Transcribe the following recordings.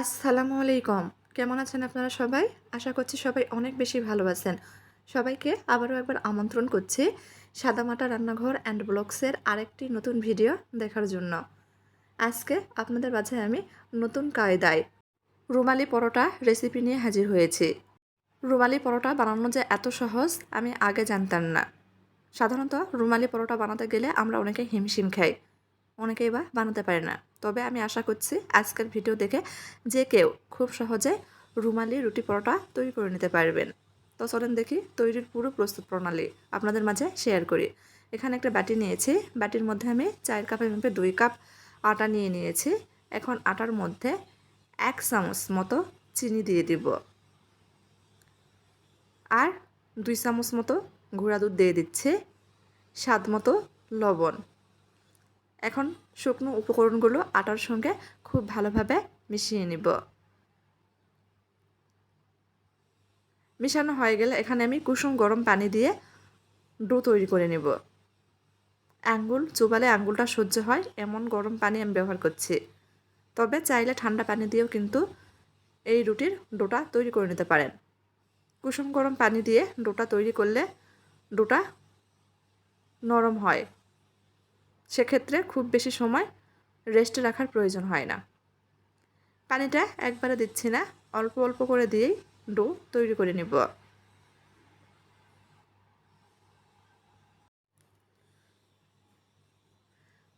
আসসালামু আলাইকুম। কেমন আছেন আপনারা সবাই? আশা করছি সবাই অনেক বেশি ভালো আছেন। সবাইকে আবারও একবার আমন্ত্রণ করছি সাদামাটা রান্নাঘর অ্যান্ড ব্লগসের আরেকটি নতুন ভিডিও দেখার জন্য। আজকে আপনাদের মাঝে আমি নতুন কায়দায় রুমালি পরোটা রেসিপি নিয়ে হাজির হয়েছি। রুমালি পরোটা বানানো যে এত সহজ, আমি আগে জানতাম না। সাধারণত রুমালি পরোটা বানাতে গেলে আমরা অনেকে হিমশিম খাই, অনেকেই বা বানাতে পারে না। তবে আমি আশা করছি আজকের ভিডিও দেখে যে কেউ খুব সহজে রুমালি রুটি পরোটা তৈরি করে নিতে পারবেন। তো চলেন দেখি তৈরির পুরো প্রস্তুত প্রণালী আপনাদের মাঝে শেয়ার করি। এখানে একটা বাটি নিয়েছি। বাটির মধ্যে আমি চার কাপের মেপে দুই কাপ আটা নিয়ে নিয়েছি। এখন আটার মধ্যে এক চামচ মতো চিনি দিয়ে দিব। আর দুই চামচ মতো গুঁড়া দুধ দিয়ে দিচ্ছে। স্বাদ মতো লবণ। এখন শুকনো উপকরণগুলো আটার সঙ্গে খুব ভালোভাবে মিশিয়ে নিব। মিশানো হয়ে গেলে এখানে আমি কুসুম গরম পানি দিয়ে ডো তৈরি করে নেব। আঙ্গুল চুবালে আঙ্গুলটা সহ্য হয়, এমন গরম পানি আমি ব্যবহার করছি। তবে চাইলে ঠান্ডা পানি দিয়েও কিন্তু এই রুটির ডোটা তৈরি করে নিতে পারেন। কুসুম গরম পানি দিয়ে ডোটা তৈরি করলে ডোটা নরম হয়। সেক্ষেত্রে খুব বেশি সময় রেস্টে রাখার প্রয়োজন হয় না। পানিটা একবারে দিচ্ছি না, অল্প অল্প করে দিয়েই ডো তৈরি করে নেব।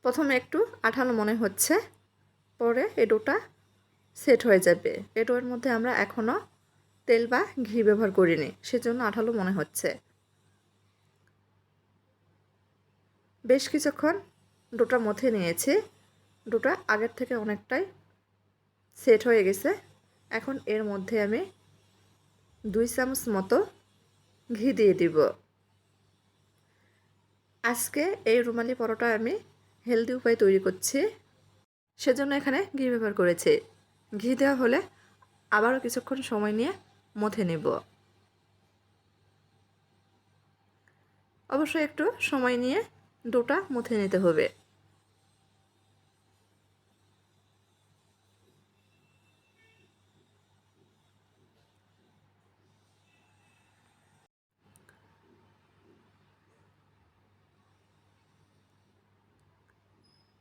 প্রথমে একটু আঠালো মনে হচ্ছে, পরে এই ডোটা সেট হয়ে যাবে। এই ডোয়ের মধ্যে আমরা এখনও তেল বা ঘি ব্যবহার করিনি, সেজন্য আঠালো মনে হচ্ছে। বেশ কিছুক্ষণ ডোটা মথে নিয়েছি। ডোটা আগের থেকে অনেকটাই সেট হয়ে গেছে। এখন এর মধ্যে আমি দুই চামচ মতো ঘি দিয়ে দিব। আজকে এই রুমালি পরোটা আমি হেলদি উপায়ে তৈরি করছি। সেজন্য এখানে ঘি ব্যবহার করেছি। ঘি দেওয়া হলে আবারও কিছুক্ষণ সময় নিয়ে মথে নেব। অবশ্যই একটু সময় নিয়ে ডোটা মুথে নিতে হবে।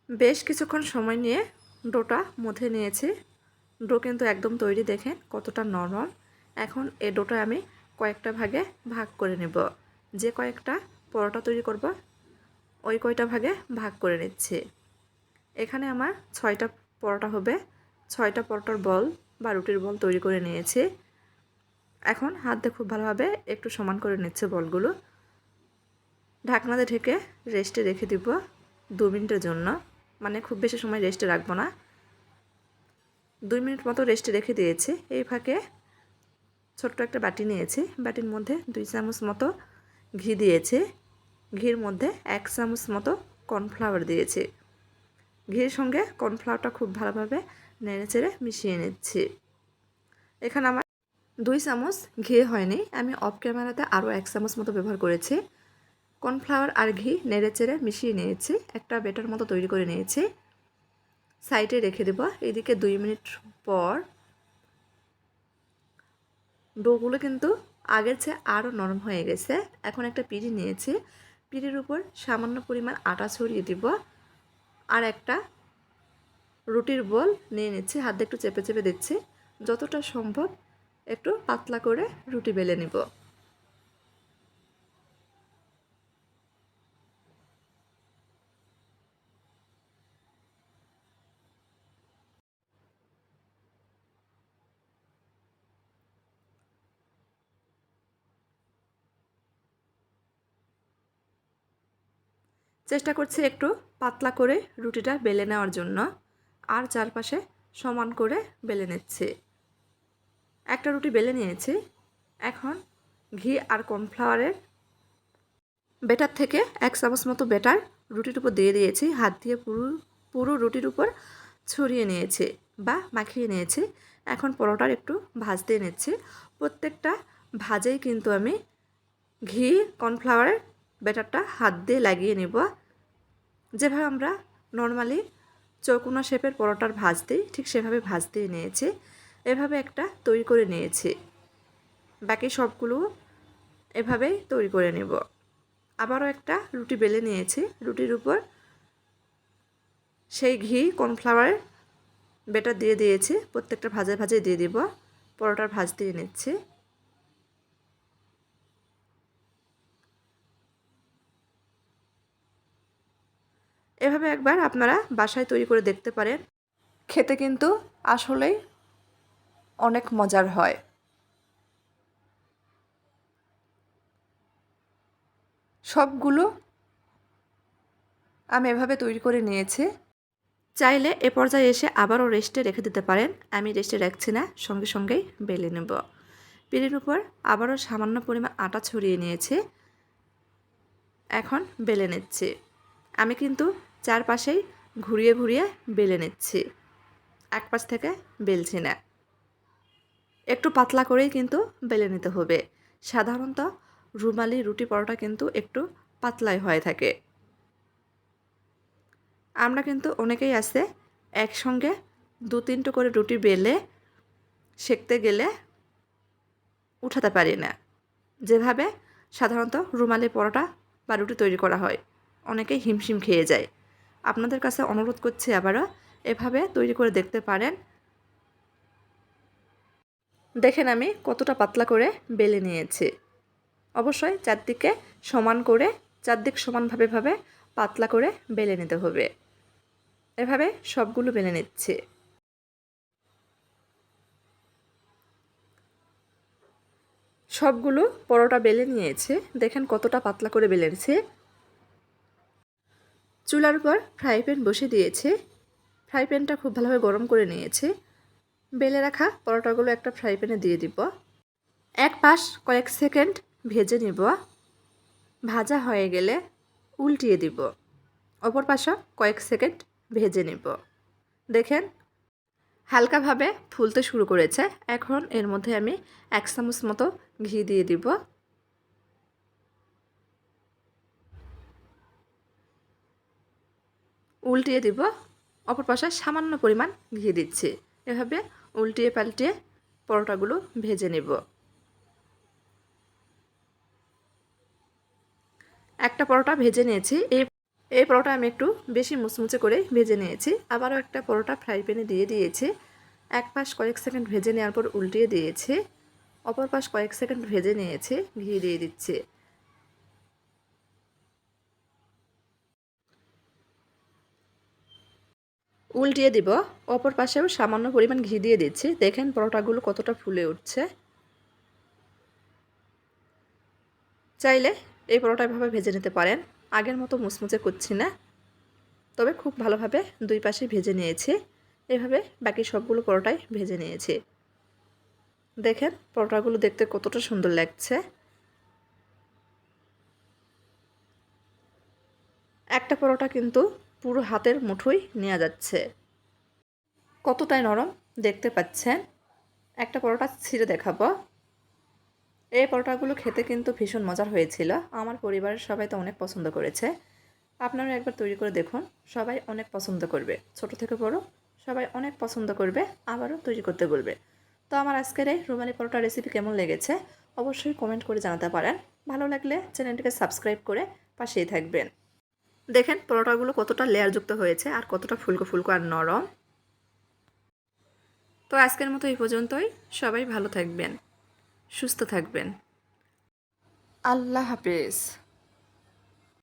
বেশ কিছুক্ষণ সময় নিয়ে ডোটা মুথে নিয়েছি। ডো কিন্তু একদম তৈরি, দেখেন কতটা নরম। এখন এ ডোটা আমি কয়েকটা ভাগে ভাগ করে নেব। যে কয়েকটা পরোটা তৈরি করব, ওই কয়টা ভাগে ভাগ করে নিচ্ছি। এখানে আমার ছয়টা পরোটা হবে। ছয়টা পরোটার বল বা রুটির বল তৈরি করে নিয়েছি। এখন হাত দিয়ে খুব ভালোভাবে একটু সমান করে নিচ্ছে বলগুলো। ঢাকনাতে ঢেকে রেস্টে রেখে দিব দু মিনিটের জন্য। মানে খুব বেশি সময় রেস্টে রাখব না। দুই মিনিট মতো রেস্টে রেখে দিয়েছি। এই ফাঁকে ছোট্ট একটা বাটি নিয়েছি। বাটির মধ্যে দুই চামচ মতো ঘি দিয়েছি। ঘির মধ্যে এক চামচ মতো কর্নফ্লাওয়ার দিয়েছি। ঘির সঙ্গে কর্নফ্লাওয়ারটা খুব ভালোভাবে নেড়ে চেড়ে মিশিয়ে নিচ্ছি। এখানে আমার দুই চামচ ঘি হয়নি। আমি অফ ক্যামেরাতে আরও এক চামচ মতো ব্যবহার করেছি। কর্নফ্লাওয়ার আর ঘি নেড়ে চেড়ে মিশিয়ে নিয়েছি। একটা বেটার মতো তৈরি করে নিয়েছি। সাইডে রেখে দেব। এদিকে দুই মিনিট পর ডোগুলো কিন্তু আগের চেয়ে আরও নরম হয়ে গেছে। এখন একটা পিড়ি নিয়েছি। পিড়ির উপর সামান্য পরিমাণ আটা ছড়িয়ে দিব। আর একটা রুটির বল নিয়ে নিচ্ছি। হাত একটু চেপে চেপে দিচ্ছি। যতটা সম্ভব একটু পাতলা করে রুটি বেলে নিব। চেষ্টা করছি একটু পাতলা করে রুটিটা বেলে নেওয়ার জন্য। আর চারপাশে সমান করে বেলে নিচ্ছি। একটা রুটি বেলে নিয়েছি। এখন ঘি আর কর্নফ্লাওয়ারের বেটার থেকে এক চামচ মতো বেটার রুটির উপর দিয়ে দিয়েছি। হাত দিয়ে পুরো পুরো রুটির উপর ছড়িয়ে নিয়েছি বা মাখিয়ে নিয়েছি। এখন পরোটার একটু ভাজতে নিচ্ছি। প্রত্যেকটা ভাজেই কিন্তু আমি ঘি, কর্নফ্লাওয়ারের ব্যাটারটা হাত দিয়ে লাগিয়ে নেব। যেভাবে আমরা নর্মালি চৌকোনা শেপের পরোটার ভাজ দিই, ঠিক সেভাবে ভাজ দিয়ে নিয়েছি। এভাবে একটা তৈরি করে নিয়েছি। বাকি সবগুলো এভাবেই তৈরি করে নেব। আবারও একটা রুটি বেলে নিয়েছি। রুটির উপর সেই ঘি কর্নফ্লাওয়ারের বেটার দিয়ে দিয়েছি। প্রত্যেকটা ভাজে ভাজে দিয়ে দিব। পরোটার ভাজ দিয়ে নিচ্ছি। এভাবে একবার আপনারা বাসায় তৈরি করে দেখতে পারেন। খেতে কিন্তু আসলেই অনেক মজার হয়। সবগুলো আমি এভাবে তৈরি করে নিয়েছি। চাইলে এ পর্যায়ে এসে আবারও রেস্টে রেখে দিতে পারেন। আমি রেস্টে রাখছি না, সঙ্গে সঙ্গেই বেলে নেব। পিড়ির উপর আবারও সামান্য পরিমাণ আটা ছড়িয়ে নিয়েছি। এখন বেলে নিচ্ছি। আমি কিন্তু চারপাশেই ঘুরিয়ে ঘুরিয়ে বেলে নিচ্ছি। এক পাশ থেকে বেলছি না। একটু পাতলা করেই কিন্তু বেলে নিতে হবে। সাধারণত রুমালি রুটি পরোটা কিন্তু একটু পাতলাই হয়ে থাকে। আমরা কিন্তু অনেকেই আছে একসঙ্গে দু তিনটে করে রুটি বেলে সেঁকতে গেলে উঠাতে পারি না। যেভাবে সাধারণত রুমালি পরোটা বা রুটি তৈরি করা হয়। অনেকেই হিমশিম খেয়ে যায়। আপনাদের কাছে অনুরোধ করছি আবারও, এভাবে তৈরি করে দেখতে পারেন। দেখেন আমি কতটা পাতলা করে বেলে নিয়েছি। অবশ্যই চারদিকে সমান করে, চারদিক সমানভাবে ভাবে পাতলা করে বেলে নিতে হবে। এভাবে সবগুলো বেলে নিচ্ছি। সবগুলো পরোটা বেলে নিয়েছে। দেখেন কতটা পাতলা করে বেলেছে চুলার উপর ফ্রাই প্যান বসে দিয়েছে। ফ্রাই প্যানটা খুব ভালোভাবে গরম করে নিয়েছে। বেলে রাখা পরোটাগুলো একটা ফ্রাই প্যানে দিয়ে দিব। এক পাশ কয়েক সেকেন্ড ভেজে নিব। ভাজা হয়ে গেলে উল্টিয়ে দিব। অপর পাশা কয়েক সেকেন্ড ভেজে নিব। দেখেন, হালকাভাবে ফুলতে শুরু করেছে। এখন এর মধ্যে আমি এক চামচ মতো ঘি দিয়ে দিব। উল্টিয়ে দিব। অপর পাশে সামান্য পরিমাণ ঘি দিচ্ছি। এভাবে উল্টিয়ে পাল্টিয়ে পরোটাগুলো ভেজে নেব। একটা পরোটা ভেজে নিয়েছি। এই এই পরোটা আমি একটু বেশি মুচমুচে করে ভেজে নিয়েছি। আবারও একটা পরোটা ফ্রাই প্যানে দিয়ে দিয়েছি। এক পাশ কয়েক সেকেন্ড ভেজে নেওয়ার পর উল্টিয়ে দিয়েছি। অপর পাশ কয়েক সেকেন্ড ভেজে নিয়েছি। ঘি দিয়ে দিচ্ছি। উল্টিয়ে দিব। অপর পাশেও সামান্য পরিমাণ ঘি দিয়ে দিচ্ছি। দেখেন পরোটাগুলো কতটা ফুলে উঠছে। চাইলে এই পরোটা এভাবে ভেজে নিতে পারেন। আগের মতো মুচমুচে করছি না। তবে খুব ভালোভাবে দুই পাশে ভেজে নিয়েছি। এভাবে বাকি সবগুলো পরোটাই ভেজে নিয়েছি। দেখেন পরোটাগুলো দেখতে কতটা সুন্দর লাগছে। একটা পরোটা কিন্তু পুরো হাতের মুঠোই নেওয়া যাচ্ছে। কতটাই নরম দেখতে পাচ্ছেন? একটা পরোটা ছিঁড়ে দেখাবো। এই পরোটাগুলো খেতে কিন্তু ভীষণ মজার হয়েছিল। আমার পরিবারের সবাই তো অনেক পছন্দ করেছে। আপনারা একবার তৈরি করে দেখুন। সবাই অনেক পছন্দ করবে। ছোট থেকে বড় সবাই অনেক পছন্দ করবে, আবারও তৈরি করতে বলবে। তো আমার আজকের এই রুমালি পরোটা রেসিপি কেমন লেগেছে? অবশ্যই কমেন্ট করে জানাতে পারেন। ভালো লাগলে চ্যানেলটিকে সাবস্ক্রাইব করে পাশেই থাকবেন। দেখেন পরোটাগুলো কতটা লেয়ারযুক্ত হয়েছে আর কতটা ফুলকো ফুলকো আর নরম। তো আজকের মতো এই পর্যন্তই। সবাই ভালো থাকবেন, সুস্থ থাকবেন। আল্লাহ হাফেজ।